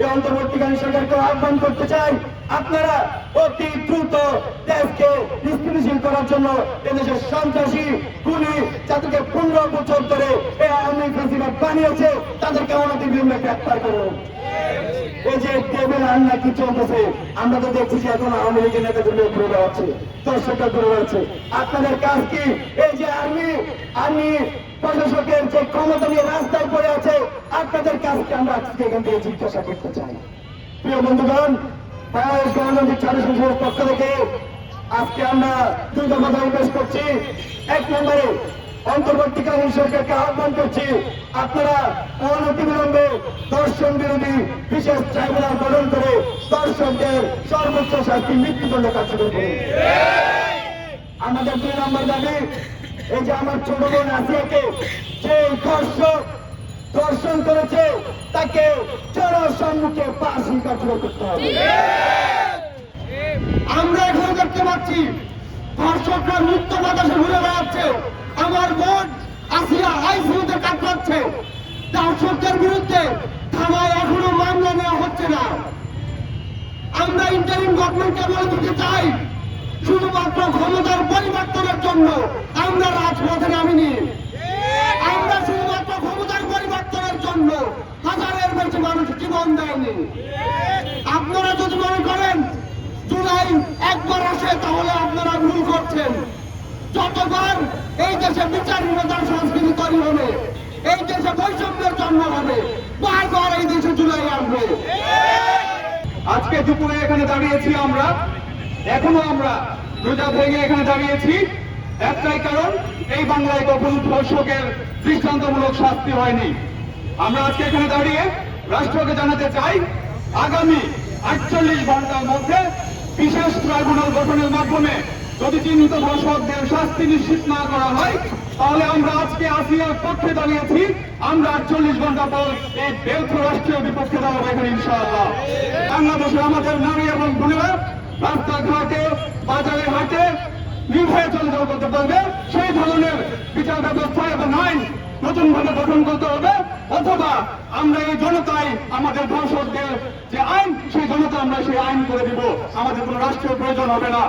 এই অন্তর্বর্তীকালীন সরকারকে আহ্বান করতে চাই, আপনারা অতি দ্রুত দেশকে স্থিতিশীল করার জন্য এদেশের সন্ত্রাসী খুনি যাদেরকে পনেরো বছর ধরে এই আওয়ামী ফেসিবাদ বানিয়েছে, তাদেরকে অনতি বিলম্বে গ্রেপ্তার করুন। এই যে টেবিল আন্না কি চলতেছে, আমরা তো দেখছি যে এখন আওয়ামী লীগের নেতাগুলো ঘুরে বেড়াচ্ছে, দর্শকরা ঘুরে বেড়াচ্ছে। আপনাদের কাজ কি? এই যে আর্মি আর্মি প্রশাসকের যে ক্ষমতা নিয়ে রাস্তায় পড়ে আছে আপনাদের কাজকে আমরা আজকে এখান থেকে জিজ্ঞাসা করতে চাই। প্রিয় বন্ধুগণ বাংলাদেশ গণতান্ত্রিক ছাত্র সংসদের পক্ষ থেকে আজকে আমরা দুইটা কথা উল্লেখ করছি। এক নম্বরে অন্তর্বর্তীকালীন সরকারকে আহ্বান করছি আপনারা অনতিবিলম্বে দর্শন বিরোধী বিশেষ ট্রাইব্যুনাল গঠন করে দর্শকদের সর্বোচ্চ শাস্তি মৃত্যুদণ্ড কার্যকর করুন। আমাদের দুই নম্বর দাবি এই যে আমার ছোট বোন আসিয়াকে যে দর্শক দর্শন করেছে, তাকে জনসম্মুখে ফাঁসি কার্যকর করতে হবে। আমরা এখন দেখতে পাচ্ছি ধর্ষকরা মুক্ত বাতাসে ঘুরে বেড়াচ্ছে। আমার বোন আসিয়া আইসিউতে কাটাচ্ছে ধর্ষকদের বিরুদ্ধে থানায় এখনও মামলা নেওয়া হচ্ছে না। আমরা ইন্টারিম গভর্নমেন্টকে বলে দিতে চাই, শুধুমাত্র ক্ষমতার পরিবর্তনের জন্য আমরা রাজপথে নামিনি আমরা শুধুমাত্র ক্ষমতার পরিবর্তনের জন্য হাজারের বেশি মানুষ জীবন দেয়নি। আপনারা যদি মনে করেন জুলাই একবার আসে, তাহলে আপনারা ভুল করছেন। যতবার এই দেশে বিচারহীনতার সংস্কৃতি তৈরি হবে। এই দেশে বৈষম্যের জন্ম হবে। বারবার এই দেশে জুলাই আসবে। আজকে দুপুরে এখানে দাঁড়িয়েছি আমরা। এখনও আমরা রোজা ভেঙে এখানে দাঁড়িয়েছি। একটাই কারণ, এই বাংলায় কখনো ধর্ষকের দৃষ্টান্তমূলক শাস্তি হয়নি। আমরা আজকে এখানে দাঁড়িয়ে রাষ্ট্রকে জানাতে চাই, আগামী আটচল্লিশ ঘণ্টার মধ্যে বিশেষ ট্রাইব্যুনাল গঠনের মাধ্যমে যদি চিহ্নিত ধর্ষকদের শাস্তি নিশ্চিত না করা হয়, তাহলে আমরা আজকে আসিয়ার পক্ষে দাঁড়িয়েছি। আমরা আটচল্লিশ ঘণ্টা পর এই ব্যর্থ রাষ্ট্রীয় বিপক্ষে দাঁড়াবো এখানে, ইনশাআল্লাহ। বাংলাদেশে আমাদের নারী এবং বোনেরা রাস্তাঘাটে বাজারে হাটে নির্ভয়ে চলাচল করতে পারবে। সেই ধরনের বিচার ব্যবস্থা এবং আইন নতুন ভাবে গঠন করতে হবে। অথবা আমরা এই জনতাই আমাদের বংশদের যে আইন, সেই জনতা আমরা সেই আইন করে দিব। আমাদের কোনো রাষ্ট্রীয় প্রয়োজন হবে না।